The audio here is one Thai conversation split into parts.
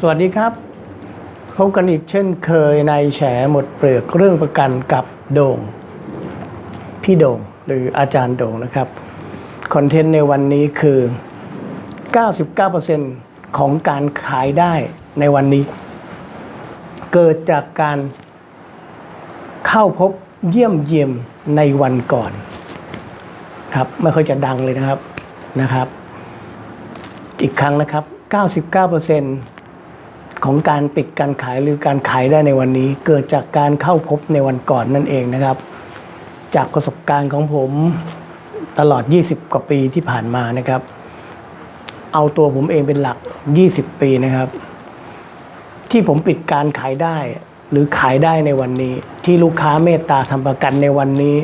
สวัสดีครับพบกันอีกเช่นเคยในแฉหมดเปลือกเรื่องประกันกับโด่ง พี่โด่งหรืออาจารย์โด่งนะครับ คอนเทนต์ในวันนี้คือ 99%ของการขายได้ในวันนี้ เกิดจากการเข้าพบเยี่ยมเยียมในวันก่อนครับไม่ค่อยจะดังเลยนะครับนะครับ อีกครั้งนะครับ 99%ของการปิดการขายหรือการขายได้ในวันนี้ เกิดจากการเข้าพบในวันก่อนนั่นเองนะครับ จากประสบการณ์ของผมตลอด 20 กว่าปีที่ผ่านมานะครับ เอาตัวผมเองเป็นหลัก 20 ปีนะครับ ที่ผมปิดการขายได้ หรือขายได้ในวันนี้ ที่ลูกค้าเมตตาทำประกันในวันนี้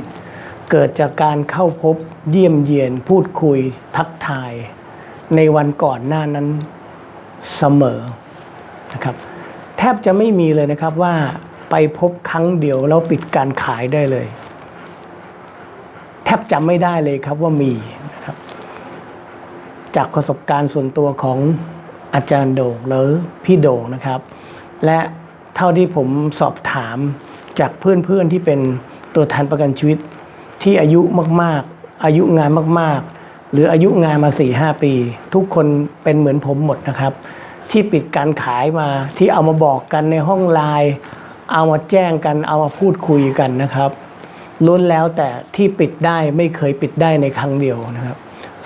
เกิดจากการเข้าพบเยี่ยมเยียน พูดคุย ทักทาย ในวันก่อนหน้านั้น เสมอนะครับแทบจะไม่มีเลยนะครับว่าไปพบครั้งเดียวแล้วปิดการขายได้เลย แทบจำไม่ได้เลยครับว่ามีนะครับ จากประสบการณ์ส่วนตัวของอาจารย์โด่งหรือพี่โด่งนะครับ และเท่าที่ผมสอบถามจากเพื่อนๆที่เป็นตัวแทนประกันชีวิตที่อายุมากๆ อายุงานมากๆ หรืออายุงานมา4ี่หปี ทุกคนเป็นเหมือนผมหมดนะครับ ที่ปิดการขายมาที่เอามาบอกกันในห้องไลน์เอามาแจ้งกันเอามาพูดคุยกันนะครับล้วนแล้วแต่ที่ปิดได้ไม่เคยปิดได้ในครั้งเดียวนะครับ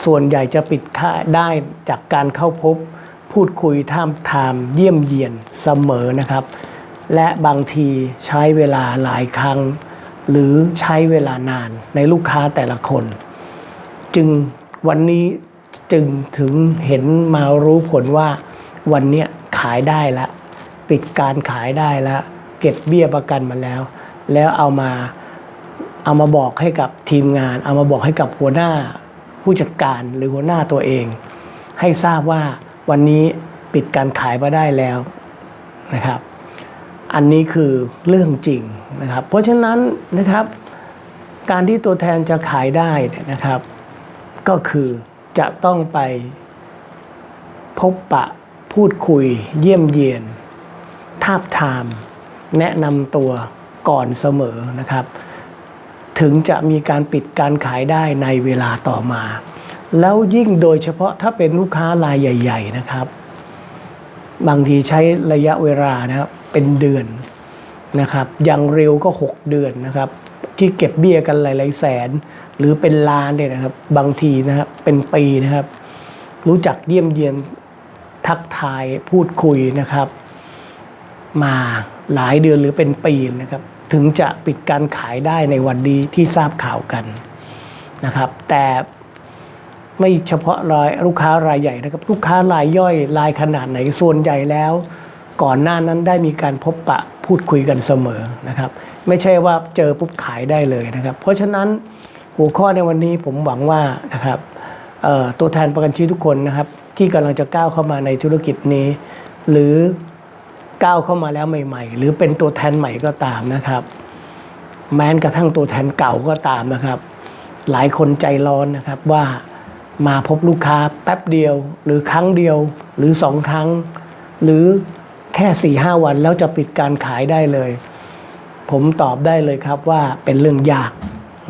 ส่วนใหญ่จะปิดค่าได้จากการเข้าพบ พูดคุยท่ามทามเยี่ยมเยียนเสมอนะครับ และบางทีใช้เวลาหลายครั้ง หรือใช้เวลานานในลูกค้าแต่ละคน จึง วันนี้จึงถึงเห็นมารู้ผลว่าวันนี้ขายได้แล้วปิดการขายได้แล้วเก็บเบี้ยประกันมาแล้ว แล้วเอามาเอามาบอกให้กับทีมงาน เอามาบอกให้กับหัวหน้าผู้จัดการหรือหัวหน้าตัวเอง ให้ทราบว่าวันนี้ปิดการขายมาได้แล้วนะครับ อันนี้คือเรื่องจริงนะครับ เพราะฉะนั้นนะครับ การที่ตัวแทนจะขายได้นะครับ ก็คือจะต้องไปพบปะพูดคุยเยี่ยมเยียน ทาบทาม แนะนำตัวก่อนเสมอนะครับ ถึงจะมีการปิดการขายได้ในเวลาต่อมา แล้วยิ่งโดยเฉพาะถ้าเป็นลูกค้ารายใหญ่ ๆ นะครับ บางทีใช้ระยะเวลานะครับเป็นเดือนนะครับ อย่างเร็วก็ 6 เดือนนะครับ ที่เก็บเบี้ยกันหลาย ๆ แสน หรือเป็นล้านเนี่ยนะครับ บางทีนะครับเป็นปีนะครับ รู้จักเยี่ยมเยียนทักทายพูดคุยนะครับ มาหลายเดือนหรือเป็นปีนะครับ ถึงจะปิดการขายได้ในวันนี้ที่ทราบข่าวกันนะครับ แต่ไม่เฉพาะรายลูกค้ารายใหญ่นะครับ ลูกค้ารายย่อยรายขนาดไหนส่วนใหญ่แล้ว ก่อนหน้านั้นได้มีการพบปะพูดคุยกันเสมอนะครับ ไม่ใช่ว่าเจอปุ๊บขายได้เลยนะครับ เพราะฉะนั้น หัวข้อในวันนี้ผมหวังว่านะครับตัวแทนประกันชีวิตทุกคนนะครับ ที่กำลังจะก้าวเข้ามาในธุรกิจนี้ หรือก้าวเข้ามาแล้วใหม่ ๆ หรือเป็นตัวแทนใหม่ก็ตามนะครับ แม้กระทั่งตัวแทนเก่าก็ตามนะครับ หลายคนใจร้อนนะครับว่ามาพบลูกค้าแป๊บเดียว หรือครั้งเดียว หรือสองครั้ง หรือแค่สี่ห้าวันแล้วจะปิดการขายได้เลย ผมตอบได้เลยครับว่าเป็นเรื่องยาก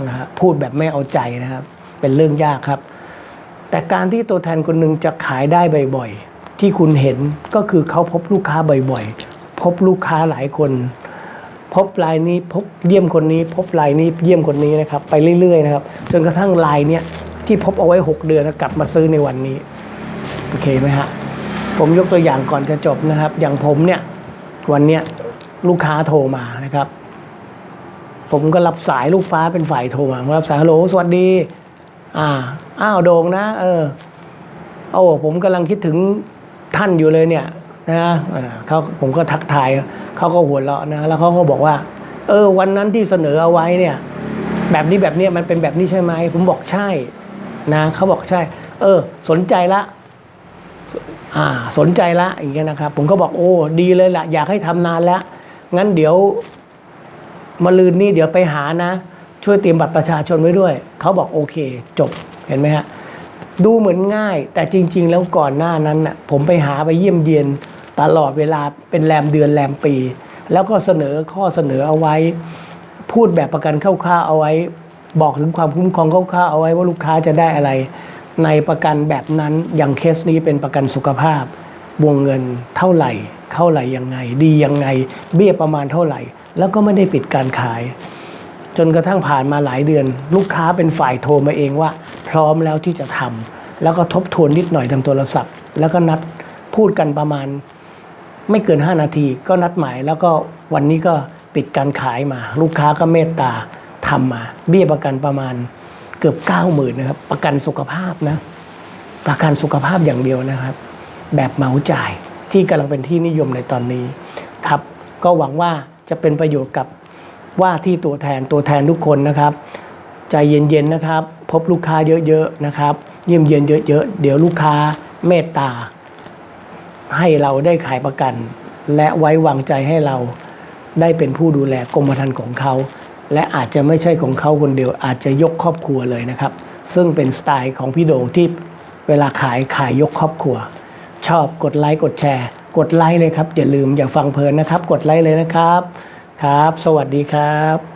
นะฮะพูดแบบไม่เอาใจนะครับ เป็นเรื่องยากครับ แต่การที่ตัวแทนคนหนึ่งจะขายได้บ่อยๆ ที่คุณเห็นก็คือเขาพบลูกค้าบ่อยๆ พบลูกค้าหลายคน พบรายนี้พบเยี่ยมคนนี้ พบรายนี้เยี่ยมคนนี้นะครับ ไปเรื่อยๆนะครับ จนกระทั่งรายเนี้ยที่พบเอาไว้ 6 เดือนกลับมาซื้อในวันนี้โอเคไหมฮะผมยกตัวอย่างก่อนจะจบนะครับ อย่างผมเนี่ยวันเนี้ยลูกค้าโทรมานะครับ ผมก็รับสายลูกฟ้าเป็นฝ่ายโทรมารับสายฮัลโหลสวัสดี อ่าอ้าวโด่งนะ เออโอ้ผมกำลังคิดถึงท่านอยู่เลยเนี่ยนะเขาผมก็ทักทายเขาก็หัวเราะนะ แล้วเขาก็บอกว่า เออ วันนั้นที่เสนอเอาไว้เนี่ย แบบนี้แบบเนี้ยมันเป็นแบบนี้ใช่ไหมผมบอกใช่ นะเขาบอกใช่ เออ สนใจละอ่า สนใจละอย่างเงี้ยนะครับ ผมก็บอกโอ้ดีเลยล่ะ อยากให้ทำนานแล้วงั้นเดี๋ยว มาลืนนี่เดี๋ยวไปหานะ ช่วยเตรียมบัตรประชาชนไว้ด้วย เขาบอกโอเค จบเห็นไหมฮะดูเหมือนง่าย แต่จริง ๆ แล้วก่อนหน้านั้นน่ะผมไปหาไปเยี่ยมเยียนตลอดเวลาเป็นแรมเดือนแรมปี แล้วก็เสนอข้อเสนอเอาไว้ พูดแบบประกันคร่าวๆเอาไว้ บอกถึงความคุ้มครองคร่าวๆเอาไว้ว่าลูกค้าจะได้อะไร ในประกันแบบนั้นอย่างเคสนี้เป็นประกันสุขภาพ วงเงินเท่าไหร่เท่าไหร่ยังไง ดียังไง เบี้ยประมาณเท่าไหร่ แล้วก็ไม่ได้ปิดการขาย จนกระทั่งผ่านมาหลายเดือน ลูกค้าเป็นฝ่ายโทรมาเองว่า พร้อมแล้วที่จะทำแล้วก็ทบทวนนิดหน่อยทางโทรศัพท์ แล้วก็นัดพูดกันประมาณ ไม่เกิน 5 นาทีก็นัดหมาย แล้วก็วันนี้ก็ปิดการขายมา ลูกค้าก็เมตตาทำมา เบี้ยประกันประมาณเกือบ 9 0,000นะครับประกันสุขภาพนะประกันสุขภาพอย่างเดียวนะครับ แบบเหมาจ่ายที่กำลังเป็นที่นิยมในตอนนี้ครับ ก็หวังว่า จะเป็นประโยชน์กับว่าที่ตัวแทนตัวแทนทุกคนนะครับ ใจเย็นๆนะครับ พบลูกค้าเยอะๆนะครับ เยี่ยมเยียนเยอะๆ เดี๋ยวลูกค้าเมตตา ให้เราได้ขายประกัน และไว้วางใจให้เราได้เป็นผู้ดูแลกรมธรรม์ของเขา และอาจจะไม่ใช่ของเขาคนเดียวอาจจะยกครอบครัวเลยนะครับ ซึ่งเป็นสไตล์ของพี่โด่งที่เวลาขายขายยกครอบครัว ชอบกดไลค์กดแชร์ กดไลค์เลยครับอย่าลืมอย่าฟังเพลินนะครับ กดไลค์เลยนะครับครับ สวัสดีครับ